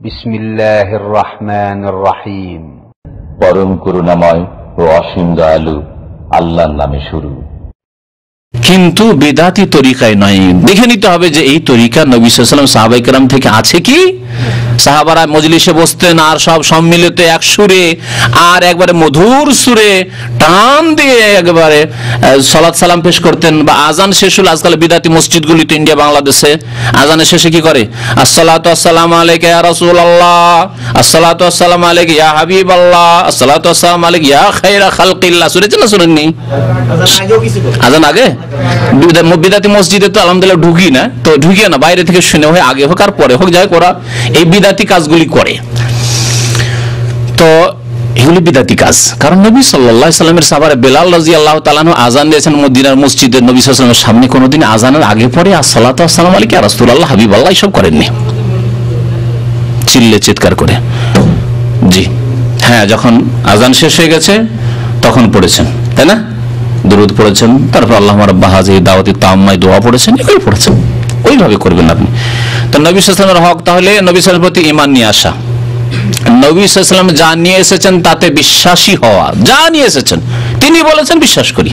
বিসমিল্লাহির রহমানির রহিম পরম করুণাময় ও অসীম দয়ালু আল্লাহর নামে শুরু। কিন্তু বেদাতি তরিকায় নয়। দেখে নিতে হবে যে এই তরিকা নবী সাল্লাম সাহাবাইকার থেকে আছে কি? সাহাবারা মজলিসে বসতেন আর সব সম্মিলিত এক সুরে আর একবারে মধুর সুরে টান দিয়ে একবারে সলাৎ সালাম পেশ করতেন। বা আজান শেষ হলো আজকাল বিদাতি মসজিদগুলিতে ইন্ডিয়া, বাংলাদেশে। আজানের শেষে কি করে? আসসালাতু আসসালামু আলাইকা ইয়া রাসূলুল্লাহ, আসসালাতু আসসালামু আলাইকা ইয়া হাবিবাল্লাহ, আসসালাতু আসসালামু আলাইকা ইয়া খায়রা খালকিল্লাহ। শুনেছেন না, শুনেননি? আজান আগে? বিদাতি মসজিদে তো আলহামদুলিল্লাহ ঢুকি না। তো ঢুকিয়ে না, বাইরে থেকে শুনে হয় আগে হোক আর পরে হোক, যাই ওরা এই বিদাতি কাজগুলি করে। তো এগুলি বিদাতি কাজ। কারণ নবী সাল্লাহ সাল্লামের সাবারে বেলাল রাজি আল্লাহ তালানু আজান দিয়েছেন মদিনার মসজিদের নবী সাল্লামের সামনে কোনোদিন আজানের আগে পরে আসসালাত আসসালাম আলী রাসুল আল্লাহ হাবিব আল্লাহ সব করেননি। চিল্লে চিৎকার করে। জি। হ্যাঁ যখন আজান শেষ হয়ে গেছে, তখন পড়েছেন, তাই না? দরুদ পড়েছেন, তারপর আল্লাহ রাব্বা হাজি দাওয়াতি তাম্মায় দোয়া পড়েছেন, এগুলো পড়েছেন। ওইভাবে করবেন আপনি। নবী সাল্লামের হক তাহলে নবী সাল্লামের প্রতি ইমান নিয়ে আসা। নবী সাল্লাম যা নিয়ে এসেছেন তাতে বিশ্বাসী হওয়া, যা নিয়ে এসেছেন, তিনি বলেছেন বিশ্বাস করি।